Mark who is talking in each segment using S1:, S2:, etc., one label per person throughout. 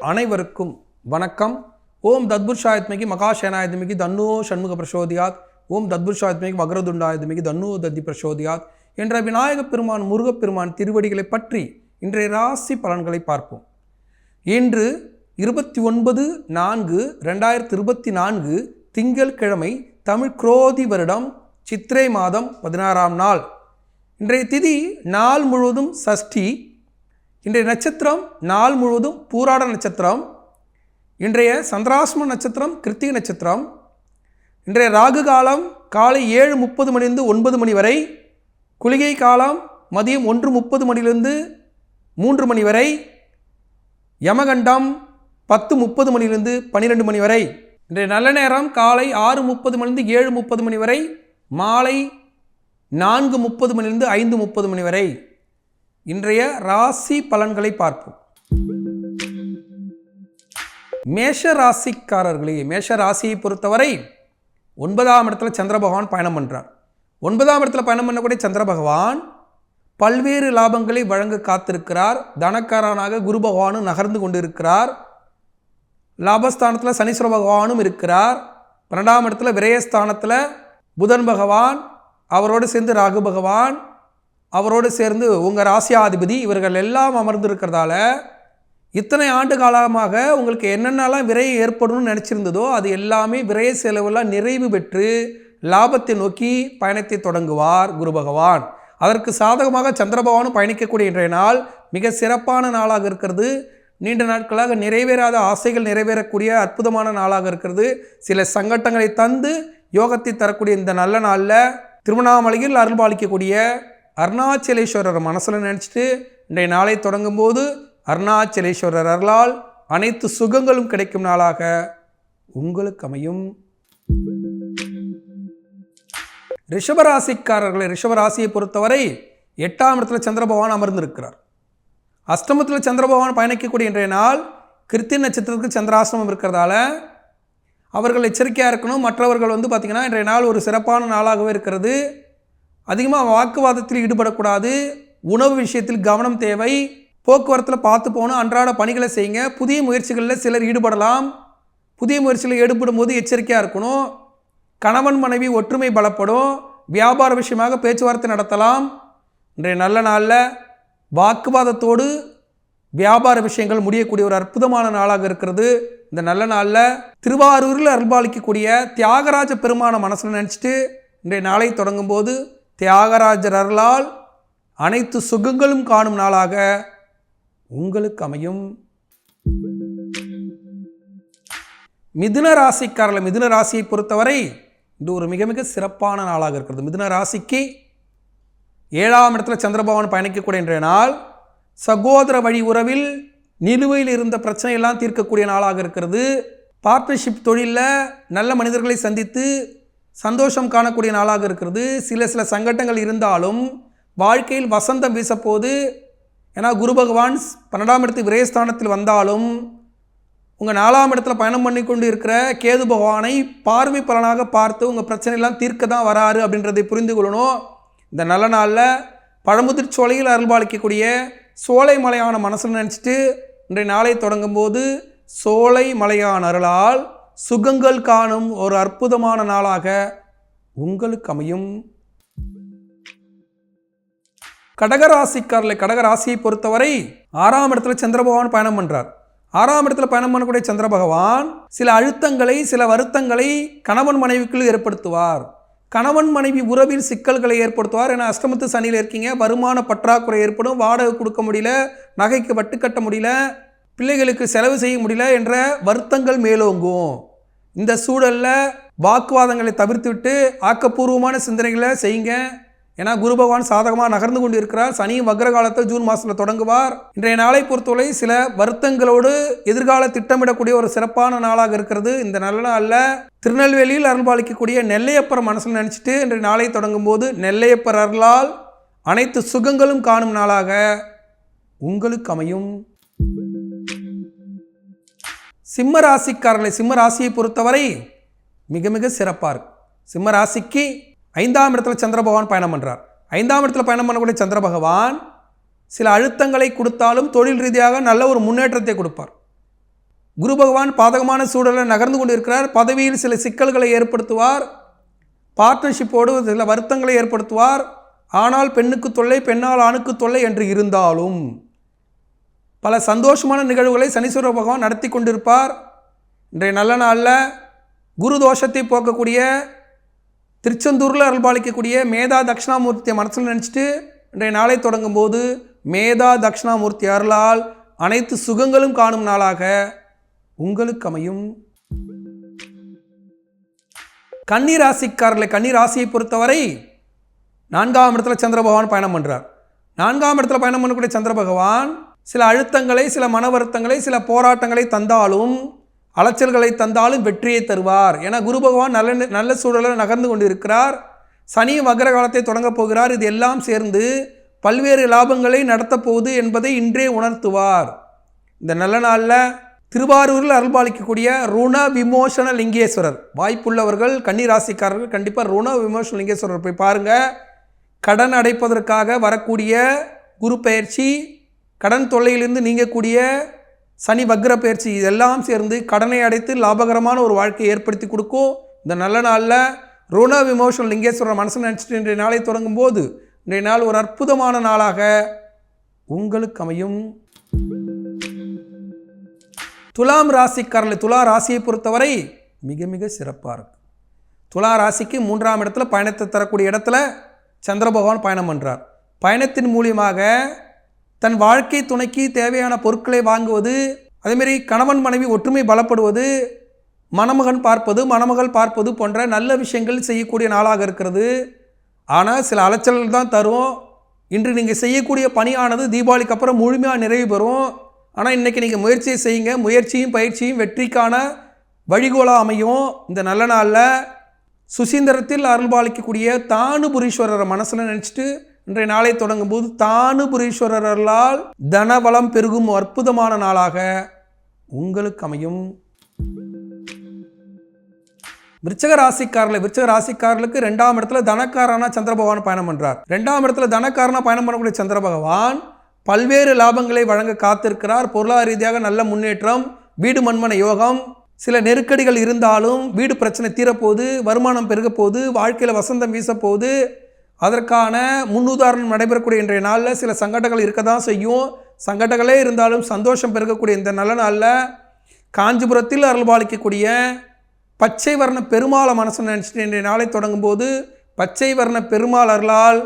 S1: அனைவருக்கும் வணக்கம். ஓம் தத்புருஷாயத்மிகி மகாசேனாயத்மிகி தன்னோ சண்முக பிரசோதியாத். ஓம் தத்புருஷாயத்மிகி மகரதுண்டாயத்மிகி தன்னோ தத்தி பிரசோதியாத். என்ற விநாயகப் பெருமான் முருகப்பெருமான் திருவடிகளை பற்றி இன்றைய ராசி பலன்களை பார்ப்போம். இன்று இருபத்தி ஒன்பது நான்கு ரெண்டாயிரத்தி இருபத்தி நான்கு திங்கட்கிழமை தமிழ் குரோதி வருடம் சித்திரை மாதம் பதினாறாம் நாள். இன்றைய திதி நாள் முழுவதும் சஷ்டி இன்றைய நட்சத்திரம் நாள் முழுவதும் பூராட நட்சத்திரம். இன்றைய சந்திராசிரம நட்சத்திரம் கிருத்திக நட்சத்திரம். இன்றைய ராகு காலம் காலை ஏழு முப்பது மணிலிருந்து ஒன்பது மணி வரை. குளிகை காலம் மதியம் ஒன்று முப்பது மணிலிருந்து மூன்று மணி வரை. யமகண்டம் பத்து முப்பது மணிலிருந்து பன்னிரெண்டு மணி வரை. இன்றைய நல்ல நேரம் காலை ஆறு முப்பது மணிலிருந்து ஏழு முப்பது மணி வரை. மாலை நான்கு முப்பது மணிலிருந்து ஐந்து முப்பது மணி வரை. இன்றைய ராசி பலன்களை பார்ப்போம். மேஷ ராசிக்காரர்களே மேஷ ராசியை பொறுத்தவரை ஒன்பதாம் இடத்துல சந்திர பகவான் பயணம் பண்ணுறார் ஒன்பதாம் இடத்துல பயணம் பண்ணக்கூடிய சந்திர பகவான் பல்வேறு லாபங்களை வழங்க காத்திருக்கிறார். தனக்காரனாக குரு பகவானும் நகர்ந்து கொண்டிருக்கிறார். லாபஸ்தானத்தில் சனீஸ்வர பகவானும் இருக்கிறார். பன்னெண்டாம் இடத்துல விரயஸ்தானத்தில் புதன் பகவான் அவரோடு சேர்ந்து ராகு பகவான் அவரோடு சேர்ந்து உங்கள் ராசியாதிபதி இவர்கள் எல்லாம் அமர்ந்திருக்கிறதால இத்தனை ஆண்டு காலமாக உங்களுக்கு என்னென்னலாம் விரையை ஏற்படணும்னு நினச்சிருந்ததோ அது எல்லாமே விரைய செலவெல்லாம் நிறைவு பெற்று லாபத்தை நோக்கி பயணத்தை தொடங்குவார் குரு பகவான். அதற்கு சாதகமாக சந்திரபகவானும் பயணிக்கக்கூடிய இன்றைய நாள் மிக சிறப்பான நாளாக இருக்கிறது. நீண்ட நாட்களாக நிறைவேறாத ஆசைகள் நிறைவேறக்கூடிய அற்புதமான நாளாக இருக்கிறது. சில சங்கட்டங்களை தந்து யோகத்தை தரக்கூடிய இந்த நல்ல நாளில் திருவண்ணாமலையில் அருள்பாலிக்கக்கூடிய அருணாச்சலேஸ்வரர் மனசில் நினச்சிட்டு இன்றைய நாளை தொடங்கும்போது அருணாச்சலேஸ்வரர் அருளால் அனைத்து சுகங்களும் கிடைக்கும் நாளாக உங்களுக்கு அமையும். ரிஷபராசிக்காரர்களை ரிஷபராசியை பொறுத்தவரை எட்டாம் இடத்துல சந்திர பகவான் அமர்ந்திருக்கிறார். அஷ்டமத்தில் சந்திர பகவான் பயணிக்கக்கூடிய இன்றைய நாள் கிருத்தி நட்சத்திரத்துக்கு சந்திராசிரமம் இருக்கிறதால அவர்கள் எச்சரிக்கையாக இருக்கணும். மற்றவர்கள் வந்து பார்த்திங்கன்னா இன்றைய நாள் ஒரு சிறப்பான நாளாகவே இருக்கிறது. அதிகமாக வாக்குவாதத்தில் ஈடுபடக்கூடாது. உணவு விஷயத்தில் கவனம் தேவை. போக்குவரத்தில் பார்த்து போகணும். அன்றாட பணிகளை செய்யுங்க. புதிய முயற்சிகளில் சிலர் ஈடுபடலாம். புதிய முயற்சியில் ஈடுபடும் போது எச்சரிக்கையாக இருக்கணும். கணவன் மனைவி ஒற்றுமை பலப்படும். வியாபார விஷயமாக பேச்சுவார்த்தை நடத்தலாம். இன்றைய நல்ல நாளில் வாக்குவாதத்தோடு வியாபார விஷயங்கள் முடியக்கூடிய ஒரு அற்புதமான நாளாக இருக்கிறது. இந்த நல்ல நாளில் திருவாரூரில் அருள்பாலிக்கக்கூடிய தியாகராஜ பெருமான மனசில் நினச்சிட்டு இன்றைய நாளை தொடங்கும்போது தியாகராஜர் அருளால் அனைத்து சுகங்களும் காணும் நாளாக உங்களுக்கு அமையும். மிதுன ராசிக்காரர்கள் மிதுன ராசியை பொறுத்தவரை இது ஒரு மிக மிக சிறப்பான நாளாக இருக்கிறது. மிதுன ராசிக்கு ஏழாம் இடத்துல சந்திரபவன் பயணிக்கக்கூடிய இன்றைய நாள் சகோதர வழி உறவில் நிலுவையில் இருந்த பிரச்சனையெல்லாம் தீர்க்கக்கூடிய நாளாக இருக்கிறது. பார்ட்னர்ஷிப் தொழிலில் நல்ல மனிதர்களை சந்தித்து சந்தோஷம் காணக்கூடிய நாளாக இருக்கிறது. சில சில சங்கட்டங்கள் இருந்தாலும் வாழ்க்கையில் வசந்தம் வீசப்போது ஏன்னா குரு பகவான் பன்னெண்டாம் இடத்து விரயஸ்தானத்தில் வந்தாலும் உங்கள் நாலாம் இடத்துல பயணம் பண்ணி கொண்டு இருக்கிற கேது பகவானை பார்வை பலனாக பார்த்து உங்கள் பிரச்சனையெல்லாம் தீர்க்க தான் வராரு அப்படின்றதை புரிந்து கொள்ளணும். இந்த நல்ல நாளில் பழமுதிர் சோலையில் அருள்பாலிக்கக்கூடிய சோலை மலையான மனசில் நினச்சிட்டு இன்றைய நாளை தொடங்கும்போது சோலை மலையான அருளால் சுகங்கள் காணும் ஒரு அற்புதமான நாளாக உங்களுக்கு அமையும். கடகராசிக்காரர்களை கடகராசியை பொறுத்தவரை ஆறாம் இடத்துல சந்திர பகவான் பயணம் பண்ணுறார் ஆறாம் இடத்துல பயணம் பண்ணக்கூடிய சந்திர பகவான் சில அழுத்தங்களை சில வருத்தங்களை கணவன் மனைவிக்குள் ஏற்படுத்துவார். கணவன் மனைவி உறவில் சிக்கல்களை ஏற்படுத்துவார். என அஷ்டமத்து சனியில் இருக்கீங்க. வருமான பற்றாக்குறை ஏற்படும். வாடகை கொடுக்க முடியல. நகைக்கு வட்டு கட்ட முடியல. பிள்ளைகளுக்கு செலவு செய்ய முடியல என்ற வருத்தங்கள் மேலோங்கும். இந்த சூழலில் வாக்குவாதங்களை தவிர்த்துவிட்டு ஆக்கப்பூர்வமான சிந்தனைகளை செய்யுங்க. ஏன்னா குரு பகவான் சாதகமாக நகர்ந்து கொண்டு இருக்கிறார் சனி வக்ர காலத்தை ஜூன் மாதத்தில் தொடங்குவார். இன்றைய நாளை பொறுத்தவரை சில வருத்தங்களோடு எதிர்கால திட்டமிடக்கூடிய ஒரு சிறப்பான நாளாக இருக்கிறது. இந்த நல்ல நாளில் திருநெல்வேலியில் அருள்பாலிக்கக்கூடிய நெல்லையப்பர் மனசில் நினச்சிட்டு இன்றைய நாளை தொடங்கும் போது நெல்லையப்பர் அருளால் அனைத்து சுகங்களும் காணும் நாளாக. உங்களுக்கு அமையும். சிம்ம ராசிக்காரர்களை சிம்ம ராசியை பொறுத்தவரை மிக மிக சிறப்பாக இருக்கு சிம்ம ராசிக்கு ஐந்தாம் இடத்துல சந்திர பகவான் பயணம் பண்ணுறார் ஐந்தாம் இடத்துல பயணம் பண்ணக்கூடிய சந்திர பகவான் சில அழுத்தங்களை கொடுத்தாலும் தொழில் ரீதியாக நல்ல ஒரு முன்னேற்றத்தை கொடுப்பார். குரு பகவான் பாதகமான சூழலில் நகர்ந்து கொண்டிருக்கிறார். பதவியில் சில சிக்கல்களை ஏற்படுத்துவார். பார்ட்னர்ஷிப்போடு சில வருத்தங்களை ஏற்படுத்துவார். ஆனால் பெண்ணுக்கு தொல்லை பெண்ணால் ஆணுக்கு தொல்லை என்று இருந்தாலும் பல சந்தோஷமான நிகழ்வுகளை சனீஸ்வர பகவான் நடத்தி கொண்டிருப்பார். இன்றைய நல்ல நாளில் குரு தோஷத்தை போக்கக்கூடிய திருச்செந்தூரில் அருள்பாலிக்கக்கூடிய மேதா தட்சிணாமூர்த்தியை மனசில் நினச்சிட்டு இன்றைய நாளை தொடங்கும் போது மேதா தட்சிணாமூர்த்தி அருளால் அனைத்து சுகங்களும் காணும் நாளாக உங்களுக்கு அமையும். கன்னி ராசிக்காரர்களை கன்னி ராசியை பொறுத்தவரை நான்காம் இடத்துல சந்திர பகவான் பயணம் பண்ணுறார் நான்காம் இடத்துல பயணம் பண்ணக்கூடிய சந்திர பகவான் சில அழுத்தங்களை சில மன வருத்தங்களை சில போராட்டங்களை தந்தாலும் அலைச்சல்களை தந்தாலும் வெற்றியை தருவார். என குரு பகவான் நல்ல நல்ல சூழலில் நகர்ந்து கொண்டிருக்கிறார். சனி வக்ர காலத்தை தொடங்கப் போகிறார். இது எல்லாம் சேர்ந்து பல்வேறு லாபங்களை நடத்தப் போகுது என்பதை இன்றே உணர்த்துவார். இந்த நல்ல நாளில் திருவாரூரில் அருள்பாலிக்கக்கூடிய ருண விமோசன லிங்கேஸ்வரர். வாய்ப்புள்ளவர்கள் கன்னி ராசிக்காரர்கள் கண்டிப்பாக ருண விமோசன லிங்கேஸ்வரர் போய் பாருங்கள் கடன் அடைப்பதற்காக வரக்கூடிய குரு பயிற்சி கடன் தொல்லையிலிருந்து நீங்கக்கூடிய சனி வக்ர பயிற்சி இதெல்லாம் சேர்ந்து கடனை அடைத்து லாபகரமான ஒரு வாழ்க்கையை ஏற்படுத்தி கொடுக்கும். இந்த நல்ல நாளில் ருண விமோஷன் லிங்கேஸ்வரர் மனசு நினச்சிட்டு இன்றைய நாளை தொடங்கும் போது இன்றைய நாள் ஒரு அற்புதமான நாளாக உங்களுக்கு அமையும். துலாம் ராசிக்காரர்கள் துலா ராசியை பொறுத்தவரை மிக மிக சிறப்பாக இருக்கு. துலா ராசிக்கு மூன்றாம் இடத்துல பயணத்தை தரக்கூடிய இடத்துல சந்திர பகவான் பயணம் பண்ணுறார் பயணத்தின் மூலியமாக தன் வாழ்க்கை துணைக்கு தேவையான பொருட்களை வாங்குவது அதேமாரி கணவன் மனைவி ஒற்றுமை பலப்படுவது மணமகன் பார்ப்பது மணமகள் பார்ப்பது போன்ற நல்ல விஷயங்கள் செய்யக்கூடிய நாளாக இருக்கிறது. ஆனால் சில அலைச்சல்கள் தான் தரும். இன்று நீங்கள் செய்யக்கூடிய பணியானது தீபாவளிக்கு அப்புறம் முழுமையாக நிறைவு பெறும். ஆனால் இன்றைக்கி நீங்கள் முயற்சியை செய்யுங்க. முயற்சியும் பயிற்சியும் வெற்றிக்கான வழிகோலாக அமையும் இந்த நல்ல நாளில். சுசீந்திரத்தில் அருள்பாலிக்கக்கூடிய தானுபுரீஸ்வரரை மனசில் நினச்சிட்டு இன்றைய நாளை தொடங்கும் போது தானுபுரீஸ்வரர்களால் தனவளம் பெருகும் அற்புதமான நாளாக உங்களுக்கு அமையும். விருச்சக ராசிக்காரர்கள் விருச்சக ராசிக்காரர்களுக்கு ரெண்டாம் இடத்துல தனக்காரனா சந்திர பகவான் பயணம் பண்றார். ரெண்டாம் இடத்துல தனக்காரனா பயணம் பண்ணக்கூடிய சந்திர பகவான் பல்வேறு லாபங்களை வழங்க காத்திருக்கிறார். பொருளாதார ரீதியாக நல்ல முன்னேற்றம் வீடு மண்மன யோகம் சில நெருக்கடிகள் இருந்தாலும் வீடு பிரச்சனை தீரப்போகுது வருமானம் பெருகப்போகுது வாழ்க்கையில் வசந்தம் வீசப்போகுது அதற்கான முன்னுதாரணம் நடைபெறக்கூடிய இன்றைய நாளில் சில சங்கடங்கள் இருக்க தான் செய்யும். சங்கடங்களே இருந்தாலும் சந்தோஷம் பெருகக்கூடிய இந்த நல்ல நாளில் காஞ்சிபுரத்தில் அருள்பாலிக்கக்கூடிய பச்சை வர்ண பெருமாளை மனசு நினச்சிட்டு இன்றைய நாளை தொடங்கும் போது பச்சை வர்ண பெருமாள் அருளால்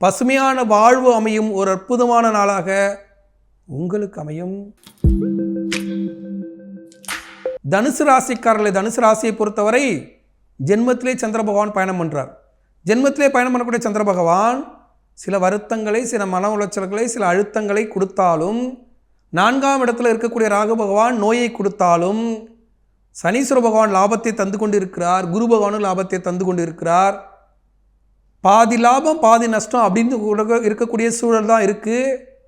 S1: பசுமையான வாழ்வு அமையும் ஒரு அற்புதமான நாளாக உங்களுக்கு அமையும். தனுசு ராசிக்காரர்களை தனுசு ராசியை பொறுத்தவரை ஜென்மத்திலே சந்திர பகவான் பயணம் பண்ணுறார் ஜென்மத்திலே பயணம் பண்ணக்கூடிய சந்திர பகவான் சில வருத்தங்களை சில மன உளைச்சல்களை சில அழுத்தங்களை கொடுத்தாலும் நான்காம் இடத்துல இருக்கக்கூடிய ராகு பகவான் நோயை கொடுத்தாலும் சனீஸ்வர பகவான் லாபத்தை தந்து கொண்டு இருக்கிறார் குரு பகவானும் லாபத்தை தந்து கொண்டு இருக்கிறார் பாதி லாபம் பாதி நஷ்டம் அப்படின்னு கூட இருக்கக்கூடிய சூழல் தான் இருக்குது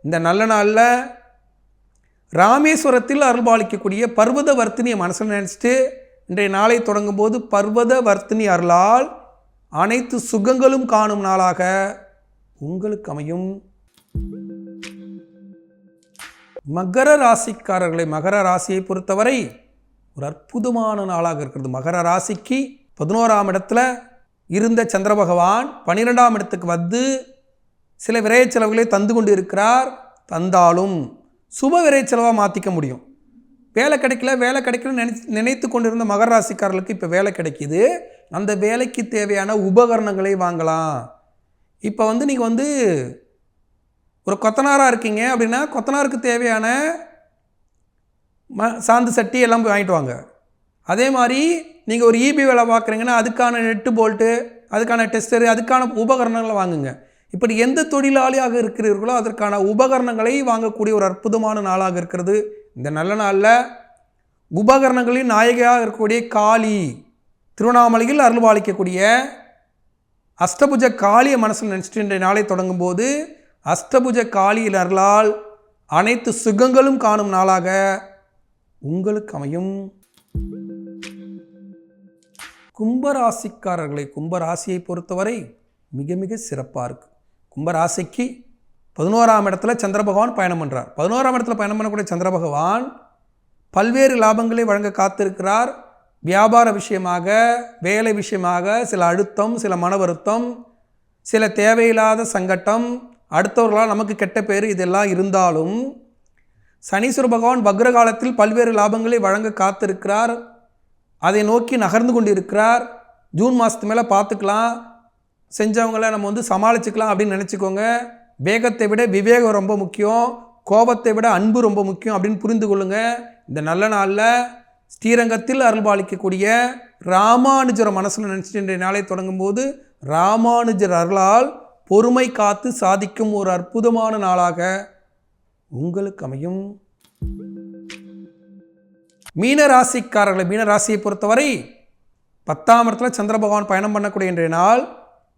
S1: இந்த நல்ல நாளில் ராமேஸ்வரத்தில் அருள்பாலிக்கக்கூடிய பர்வத வர்த்தினியை மனசில் நினச்சிட்டு இன்றைய நாளை தொடங்கும் போது பர்வத வர்த்தினி அருளால் அனைத்து சுகங்களும் காணும் நாளாக உங்களுக்கு அமையும். மகர ராசிக்காரர்களை மகர ராசியை பொறுத்தவரை ஒரு அற்புதமான நாளாக இருக்கிறது. மகர ராசிக்கு பதினோராம் இடத்துல இருந்த சந்திர பகவான் பன்னிரெண்டாம் இடத்துக்கு வந்து சில விரைய செலவுகளை தந்து கொண்டு இருக்கிறார் தந்தாலும் சுப விரைய செலவாக மாற்றிக்க முடியும். வேலை கிடைக்கல வேலை கிடைக்கலன்னு நினை நினைத்து கொண்டிருந்த மகர ராசிக்காரர்களுக்கு இப்போ வேலை கிடைக்கிது. அந்த வேலைக்கு தேவையான உபகரணங்களை வாங்கலாம். இப்போ வந்து நீங்கள் வந்து ஒரு கொத்தனாராக இருக்கீங்க அப்படின்னா கொத்தனாருக்கு தேவையான ம சாந்து சட்டி எல்லாம் போய் வாங்கிட்டு வாங்க. அதே மாதிரி நீங்கள் ஒரு இபி வேலை பார்க்குறீங்கன்னா அதுக்கான நெட்டு போல்ட்டு அதுக்கான டெஸ்டரு அதுக்கான உபகரணங்களை வாங்குங்க. இப்படி எந்த தொழிலாளியாக இருக்கிறீர்களோ அதற்கான உபகரணங்களை வாங்கக்கூடிய ஒரு அற்புதமான நாளாக இருக்கிறது. இந்த நல்ல நாளில் உபகரணங்களின் நாயகியாக இருக்கக்கூடிய காளி. திருவண்ணாமலையில் அருள்பாலிக்கக்கூடிய அஷ்டபுஜ காளியை மனசில் நினச்சிட்டு இன்றைய நாளை தொடங்கும் போது அஷ்டபுஜ காளியில் அருளால் அனைத்து சுகங்களும் காணும் நாளாக உங்களுக்கு அமையும். கும்பராசிக்காரர்களை கும்பராசியை பொறுத்தவரை மிக மிக சிறப்பாக இருக்குது கும்பராசிக்கு பதினோராம் இடத்துல சந்திர பகவான் பயணம் பண்ணுறார் பதினோராம் இடத்துல பயணம் பண்ணக்கூடிய சந்திர பகவான் பல்வேறு லாபங்களை வழங்க காத்திருக்கிறார். வியாபார விஷயமாக வேலை விஷயமாக சில அழுத்தம் சில மன வருத்தம் சில தேவையில்லாத சங்கட்டம் அடுத்தவர்களால் நமக்கு கெட்ட பேர் இதெல்லாம் இருந்தாலும் சனீஸ்வர பகவான் வக்ர காலத்தில் பல்வேறு லாபங்களை வழங்க காத்திருக்கிறார். அதை நோக்கி நகர்ந்து கொண்டிருக்கிறார். ஜூன் மாதத்து மேலே பார்த்துக்கலாம். செஞ்சவங்கள நம்ம வந்து சமாளிச்சுக்கலாம் அப்படின்னு நினச்சிக்கோங்க. வேகத்தை விட விவேகம் ரொம்ப முக்கியம். கோபத்தை விட அன்பு ரொம்ப முக்கியம் அப்படின்னு புரிந்து கொள்ளுங்கள் இந்த நல்ல நாளில் ஸ்ரீரங்கத்தில் அருள்பாலிக்கக்கூடிய ராமானுஜர் மனசில் நினச்சிட்டு இன்றைய நாளை தொடங்கும்போது ராமானுஜர் அருளால் பொறுமை காத்து சாதிக்கும் ஒரு அற்புதமான நாளாக உங்களுக்கு அமையும். மீனராசிக்காரர்களை மீனராசியை பொறுத்தவரை பத்தாம் இடத்துல சந்திர பகவான் பயணம் பண்ணக்கூடிய இன்றைய நாள்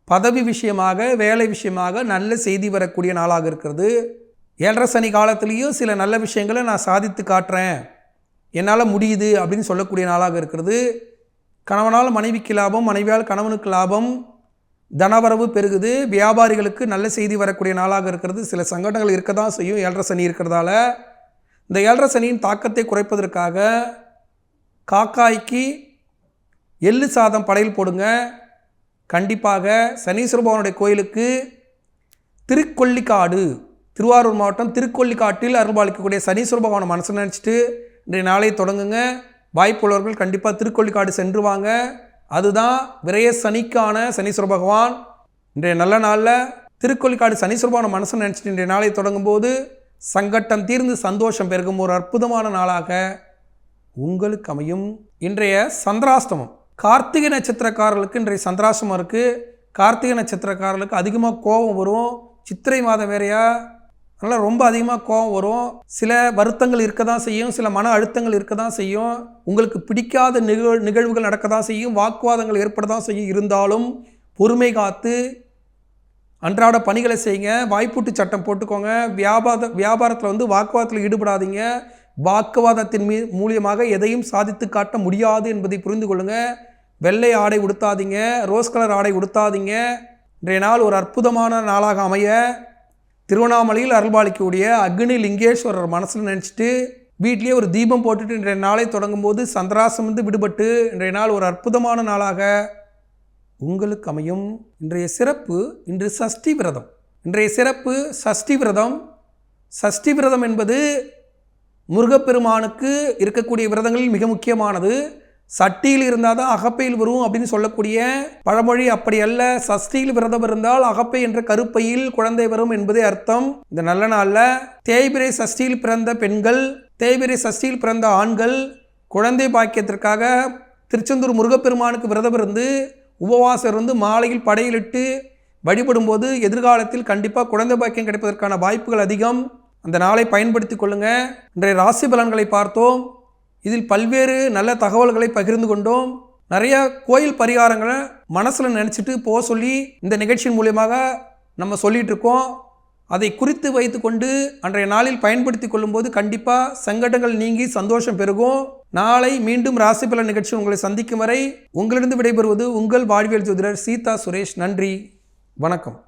S1: பதவி விஷயமாக வேலை விஷயமாக நல்ல செய்தி வரக்கூடிய நாளாக இருக்கிறது. ஏழரை சனி காலத்திலையும் சில நல்ல விஷயங்களை நான் சாதித்து காட்டுறேன். என்னால் முடியுது அப்படின்னு சொல்லக்கூடிய நாளாக இருக்கிறது. கணவனால் மனைவிக்கு லாபம் மனைவியால் கணவனுக்கு லாபம் தனவரவு பெருகுது. வியாபாரிகளுக்கு நல்ல செய்தி வரக்கூடிய நாளாக இருக்கிறது. சில சங்கடங்கள் இருக்க தான் செய்யும். ஏழரை சனி இருக்கிறதால. இந்த ஏழரை சனியின் தாக்கத்தை குறைப்பதற்காக காக்காய்க்கு எள்ளு சாதம் படையல் போடுங்க. கண்டிப்பாக சனீஸ்வர பகவானுடைய கோயிலுக்கு திருக்கொல்லிக்காடு திருவாரூர் மாவட்டம் திருக்கொல்லிக்காட்டில் அருள்பாலிக்கக்கூடிய சனீஸ்வர பகவானை மனசு நினச்சிட்டு இன்றைய நாளை தொடங்குங்க. வாய்ப்புள்ளவர்கள் கண்டிப்பாக திருக்கொள்ளிக்காடு சென்று வாங்க அதுதான் விரைய சனிக்கான சனீஸ்வர பகவான். இன்றைய நல்ல நாளில் திருக்கொல்லிக்காடு சனீஸ்வரபான பகவானை நினச்சிட்டு இன்றைய நாளை தொடங்கும்போது சங்கட்டம் தீர்ந்து சந்தோஷம் பெருகும் ஒரு அற்புதமான நாளாக உங்களுக்கு அமையும். இன்றைய சந்திராஷ்டமம். கார்த்திகை நட்சத்திரக்காரர்களுக்கு இன்றைய சந்திராஷ்டமம் இருக்குது கார்த்திகை நட்சத்திரக்காரர்களுக்கு அதிகமாக கோபம் வரும். சித்திரை மாதம் வேறையா? அதனால் ரொம்ப அதிகமாக கோபம் வரும். சில வருத்தங்கள் இருக்க தான் செய்யும். சில மன அழுத்தங்கள் இருக்க தான் செய்யும். உங்களுக்கு பிடிக்காத நிகழ் நிகழ்வுகள் நடக்க தான் செய்யும். வாக்குவாதங்கள் ஏற்பட தான் செய்யும். இருந்தாலும் பொறுமை காத்து அன்றாட பணிகளை செய்யுங்க. வாய்ப்பூட்டு சட்டம் போட்டுக்கோங்க. வியாபார வியாபாரத்தில் வந்து வாக்குவாதத்தில் ஈடுபடாதீங்க. வாக்குவாதத்தின் மீ மூலியமாக எதையும் சாதித்து காட்ட முடியாது என்பதை புரிந்து கொள்ளுங்கள் வெள்ளை ஆடை உடுத்தாதீங்க. ரோஸ் கலர் ஆடை உடுத்தாதீங்க. இன்றைய நாள் ஒரு அற்புதமான நாளாக அமைய திருவண்ணாமலையில் அருள்பாலிக்கக்கூடிய அக்னி லிங்கேஸ்வரர் மனசில் நினச்சிட்டு வீட்லேயே ஒரு தீபம் போட்டுட்டு இன்றைய நாளை தொடங்கும் போது சந்திராசம் வந்து விடுபட்டு இன்றைய நாள் ஒரு அற்புதமான நாளாக உங்களுக்கு அமையும். இன்றைய சிறப்பு இன்று சஷ்டி விரதம். இன்றைய சிறப்பு சஷ்டி விரதம். சஷ்டி விரதம் என்பது முருகப்பெருமானுக்கு இருக்கக்கூடிய விரதங்களில் மிக முக்கியமானது. சட்டியில் இருந்தால் தான் அகப்பையில் வரும் அப்படின்னு சொல்லக்கூடிய பழமொழி அப்படி அல்ல. சஷ்டியில் விரதம் இருந்தால் அகப்பை என்ற கருப்பையில் குழந்தை வரும் என்பதே அர்த்தம். இந்த நல்ல நாளில் தேய்பிரை சஷ்டியில் பிறந்த பெண்கள் தேய்பிரை சஷ்டியில் பிறந்த ஆண்கள் குழந்தை பாக்கியத்திற்காக திருச்செந்தூர் முருகப்பெருமானுக்கு விரதம் இருந்து உபவாசம் இருந்து மாலையில் படையிலிட்டு வழிபடும்போது எதிர்காலத்தில் கண்டிப்பாக குழந்தை பாக்கியம் கிடைப்பதற்கான வாய்ப்புகள் அதிகம். அந்த நாளை பயன்படுத்தி கொள்ளுங்கள் இன்றைய ராசி பலன்களை பார்த்தோம். இதில் பல்வேறு நல்ல தகவல்களை பகிர்ந்து கொண்டோம். நிறைய கோயில் பரிகாரங்களை மனசில் நினச்சிட்டு போக சொல்லி இந்த நிகழ்ச்சியின் மூலியமாக நம்ம சொல்லிகிட்டு இருக்கோம். அதை குறித்து வைத்து கொண்டு அன்றைய நாளில் பயன்படுத்தி கொள்ளும்போது கண்டிப்பாக சங்கடங்கள் நீங்கி சந்தோஷம் பெருகும். நாளை மீண்டும் ராசி நிகழ்ச்சி உங்களை சந்திக்கும் வரை உங்களிடம் விடைபெறுவது உங்கள் வாழ்வியல் ஜோதிடர் சீதா சுரேஷ். நன்றி. வணக்கம்.